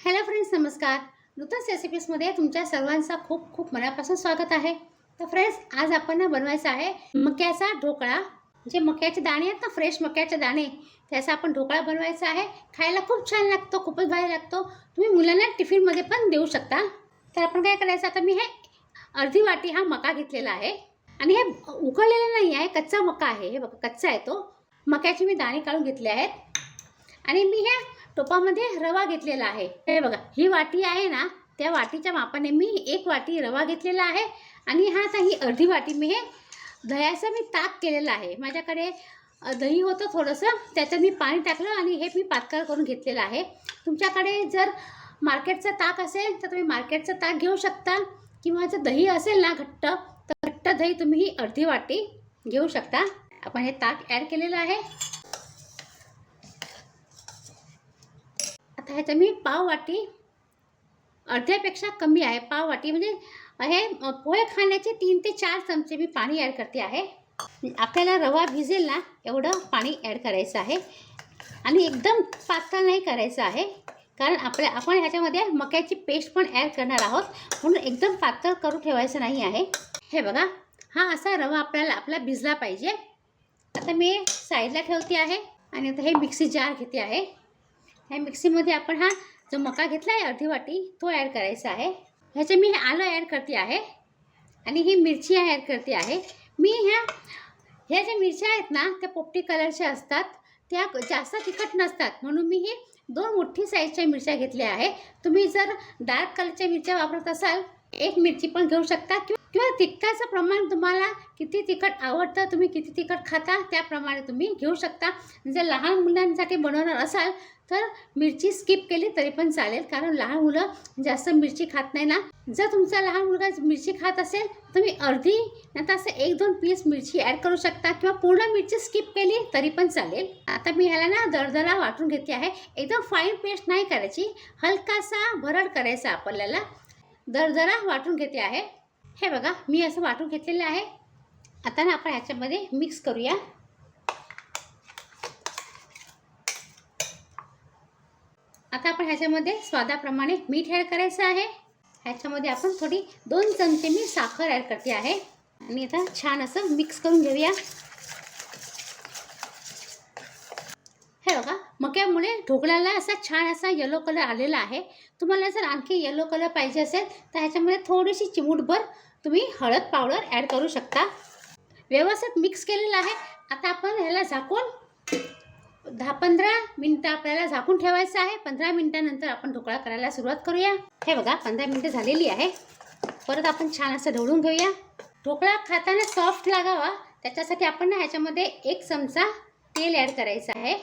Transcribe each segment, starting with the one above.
Hello friends नमस्कार. नूतन रेसिपीजमध्ये तुमच्या सर्वांचा खूप खूप मनापासून स्वागत आहे. तर फ्रेंड्स आज आपण ना बनवायचा आहे मक्याचा ढोकळा. जे मक्याचे दाणे आहेत ना फ्रेश मक्याचे दाणे त्याचा आपण ढोकळा बनवायचा आहे. खायला खूप छान लागतो खूपच भारी लागतो. तुम्ही मुलांना टिफिनमध्ये पण देऊ शकता. तर आपण काय करायचं आता मी हे अर्धी वाटी हा मका घेतलेला आहे. आणि हे उकळलेलं नाही आहे कच्चा मका आहे. हे बघा कच्चा आहे तो. मक्याचे मी दाणे काढून घेतले आहेत. आणि मी ह्या टोपामध्ये रवा घेतलेला आहे. हे बघा ही वाटी आहे ना त्या वाटीच्या मापाने मी एक वाटी रवा घेतलेला आहे आणि हा आता ही अर्धी वाटी मी हे दह्याचं मी ताक केलेलं आहे. माझ्याकडे दही होतं थोडंसं त्याचं मी पाणी टाकलं आणि हे मी पातळ करून घेतलेलं आहे. तुमच्याकडे जर मार्केटचं ताक असेल तर तुम्ही मार्केटचं ताक घेऊ शकता किंवा जर दही असेल ना घट्ट तर घट्ट दही तुम्ही ही अर्धी वाटी घेऊ शकता. आपण हे ताक ॲड केलेलं आहे. आता ह्याचं मी पाव वाटी अर्ध्यापेक्षा कमी आहे. पाव वाटी म्हणजे हे पोहे खाण्याचे तीन ते चार चमचे मी पाणी ॲड करते आहे. आपल्याला रवा भिजेल ना एवढं पाणी ॲड करायचं आहे. आणि एकदम पातळ नाही करायचं आहे. कारण आपल्या आपण ह्याच्यामध्ये मक्याची पेस्ट पण ॲड करणार आहोत. म्हणून एकदम पातळ करून ठेवायचं नाही आहे. हे बघा हा असा रवा आपल्याला आपला भिजला पाहिजे. आता मी साईडला ठेवते आहे. आणि आता हे मिक्सी जार घेते आहे. ह्या मिक्सीमध्ये आपण हा जो मका घेतला आहे अर्धी वाटी तो ॲड करायचा आहे. ह्याचे मी हे आलं ॲड करते आहे. आणि ही मिरची ॲड करते आहे. मी ह्या ह्या ज्या मिरच्या आहेत ना त्या पोपटी कलरच्या असतात. त्या जास्त तिखट नसतात. म्हणून मी हे दोन मोठी साईजच्या मिरच्या घेतल्या आहे. तुम्ही जर डार्क कलरच्या मिरच्या वापरत असाल एक मिरची पण घेऊ शकता. किंवा किंवा तिखटाचं प्रमाण तुम्हाला किती तिखट आवडतं तुम्ही किती तिखट खाता त्याप्रमाणे तुम्ही घेऊ शकता. जर लहान मुलांसाठी बनवणार असाल तर मिरची स्किप केली तरी पण चालेल. कारण लहान मुलं जास्त मिरची खात नाही ना. जर तुमचा लहान मुलगा मिरची खात असेल तुम्ही अर्धी नंतर असं एक दोन पीस मिरची ॲड करू शकता किंवा पूर्ण मिरची स्किप केली तरी पण चालेल. आता मी ह्याला ना दरदरा वाटून घेते आहे. एकदम फाईन पेस्ट नाही करायची. हलकासा भरड करायचा आपल्याला. दरदरा वाटून घेते आहे. हे बघा मी असं वाटून घेतलेलं आहे. आता ना आपण ह्याच्यामध्ये मिक्स करूया. आता आपण ह्याच्यामध्ये स्वादाप्रमाणे मीठ ॲड करायचं आहे. ह्याच्यामध्ये आपण थोडी दोन चमचे मी साखर ॲड करते आहे. आणि आता छान असं मिक्स करून घेऊया. हे बघा मक्यामुळे ढोकळ्याला असा छान असा येलो कलर आलेला आहे. तुम्हाला जर आणखी येलो कलर पाहिजे असेल तर ह्याच्यामध्ये थोडीशी चिमूटभर तुम्ही हळद पावडर ॲड करू शकता. व्यवस्थित मिक्स केलेलं आहे. आता आपण ह्याला झाकून दहा पंधरा मिनटं आपल्याला झाकून ठेवायचं आहे. पंधरा मिनटानंतर आपण ढोकळा करायला सुरुवात करूया. हे बघा पंधरा मिनटं झालेली आहे. परत आपण छान असं ढवळून घेऊया. ढोकळा खाताना सॉफ्ट लागावा. त्याच्यासाठी आपण ना ह्याच्यामध्ये एक चमचा तेल ॲड करायचं आहे.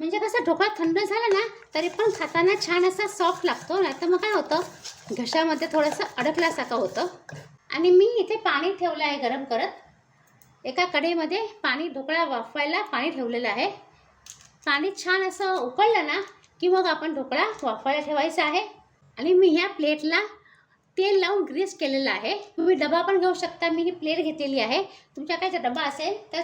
म्हणजे कसं ढोकळा थंड झाला ना तरी पण खाताना छान असा सॉफ्ट लागतो. नाही तर मग काय होतं घशामध्ये थोडंसं अडकल्यासारखं होतं. आणि मी इथे पाणी ठेवलं आहे गरम करत. एका कढईमध्ये पाणी ढोकळा वाफवायला पाणी ठेवलेलं आहे. पाणी छान असं उकळलं ना की मग आपण ढोकळा वाफायला ठेवायचा आहे. आणि मी ह्या प्लेटला तेल लावून ग्रीस केलेलं आहे. तुम्ही डबा पण घेऊ शकता मी ही प्लेट घेतलेली आहे. तुमच्याकडे जर डबा असेल तर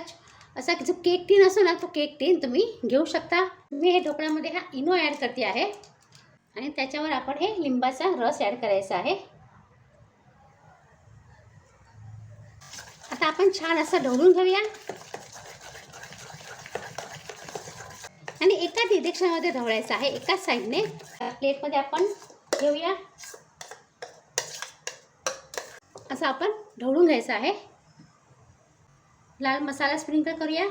असा जो केक टीन असतो ना तो केक टीन तुम्ही घेऊ शकता. मी हे ढोकळ्यामध्ये हा इनो ॲड करते आहे. आणि त्याच्यावर आपण हे लिंबाचा रस ॲड करायचा आहे. आता आपण छान असं ढवळून घेऊया आणि एका डिरेक्शनमध्ये ढवळायचं आहे. एकाच साईडने प्लेटमध्ये आपण घेऊया असं आपण ढवळून घ्यायचं आहे. लाल मसाला स्प्रिंकल करूया.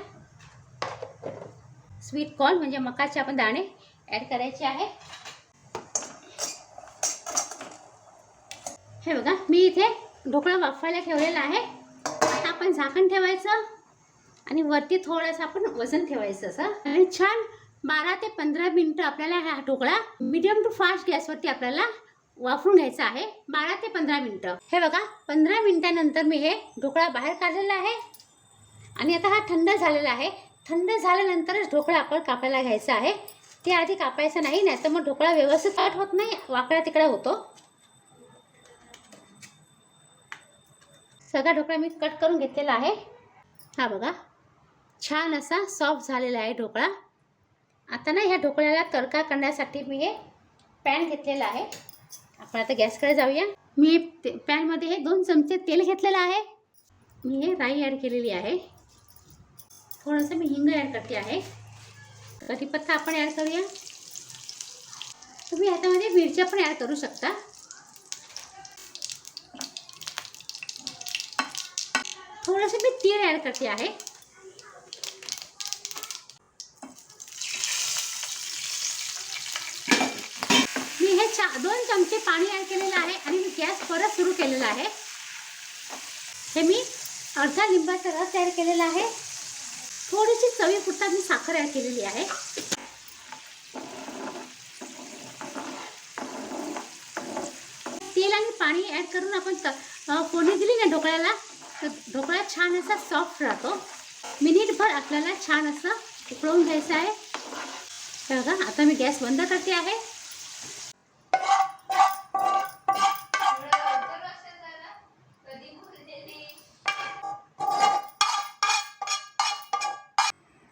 स्वीट कॉर्न म्हणजे मकाचे आपण दाणे ॲड करायचे आहे. हे बघा मी इथे ढोकळा वाफवायला ठेवलेला आहे. आता आपण झाकण ठेवायचं आणि वरती थोडंसं आपण वजन ठेवायचं असं. आणि छान बारा ते पंधरा मिनटं आपल्याला हा ढोकळा मिडियम टू फास्ट गॅसवरती आपल्याला वाफरून घ्यायचा आहे. बारा ते पंधरा मिनटं. हे बघा पंधरा मिनटानंतर मी हे ढोकळा बाहेर काढलेला आहे. आणि आता हा थंड झालेला आहे. थंड झाल्यानंतरच ढोकळा आपण कापायला घ्यायचा आहे. ते आधी कापायचं नाही नाही तर मग ढोकळा व्यवस्थित कट होत नाही वाकडा तिकडा होतो. सगळा ढोकळा मी कट करून घेतलेला आहे. हा बघा छान असा सॉफ्ट झालेला आहे ढोकळा. आता ना ह्या ढोकळ्याला तडका करण्यासाठी मी हे पॅन घेतलेला आहे. आपण आता गॅसकडे जाऊया. मी ते पॅनमध्ये हे दोन चमचे तेल घेतलेलं आहे. मी हे राई ॲड केलेली आहे. थोडंसं मी हिंग ॲड करते आहे. कढीपत्ता आपण ॲड करूया. तुम्ही ह्याच्यामध्ये मिरच्या पण ॲड करू शकता. थोडंसं मी तीळ ॲड करते आहे. चा दोन चमचे पाणी ॲड केलेलं आहे आणि मी गॅस परत सुरू केलेला आहे. हे मी अर्धा लिंबाचा रस ॲड केलेला आहे. थोडीशी चवीपुरता मी साखर ॲड केलेली आहे. तेल आणि पाणी ॲड करून आपण त फोडणी दिली ना ढोकळ्याला तर ढोकळा छान असा सॉफ्ट राहतो. मिनिटभर आपल्याला छान असं उकळवून घ्यायचं आहे. तर बघा आता मी गॅस बंद करते आहे.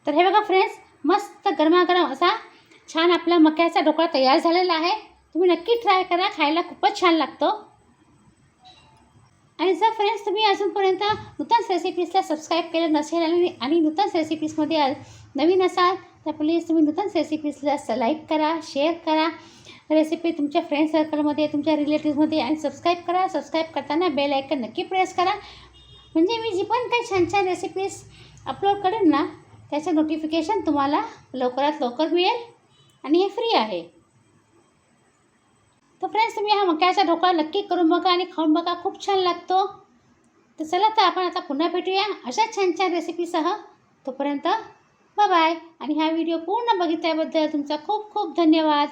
तर हे बघा फ्रेंड्स मस्त गरमागरम असा छान आपला मक्याचा ढोकळा तयार झालेला आहे. तुम्ही नक्की ट्राय करा खायला खूपच छान लागतो. आणि जर फ्रेंड्स तुम्ही अजूनपर्यंत नूतन रेसिपीजला सबस्क्राईब केलं नसेल आणि आणि नूतन रेसिपीजमध्ये नवीन असाल तर प्लीज तुम्ही नूतन रेसिपीजला लाईक करा शेअर करा. रेसिपी तुमच्या फ्रेंड सर्कलमध्ये तुमच्या रिलेटिव्हमध्ये आणि सबस्क्राईब करा. सबस्क्राईब करताना बेल आयकन नक्की प्रेस करा. म्हणजे मी जी पण काही छान छान रेसिपीज अपलोड करेन ना त्याचं नोटिफिकेशन तुम्हाला लवकरात लवकर मिळेल आणि हे फ्री आहे. तर फ्रेंड्स तुम्ही हा मक्याचा ढोकळा नक्की करून बघा आणि खाऊन बघा. खूप छान लागतो. तर चला तर आपण आता पुन्हा भेटूया अशा छान छान रेसिपीसह तोपर्यंत बाय आणि हा व्हिडिओ पूर्ण बघितल्याबद्दल तुमचा खूप खूप धन्यवाद.